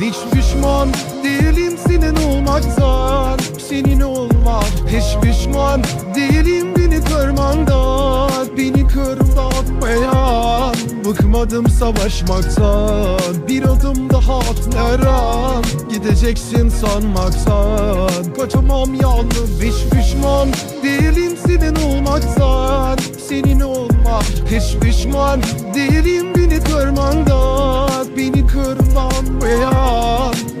Hiç pişman değilim senin olmaktan Senin olmak Hiç pişman değilim beni kırmandan. Beni kırıp atmayan Bıkmadım savaşmaktan. Bir adım daha at her an Gideceksin sanmaktan. Kaçamam yalnız hiç pişman değilim senin olmaktan. Senin olmak hiç pişman değilim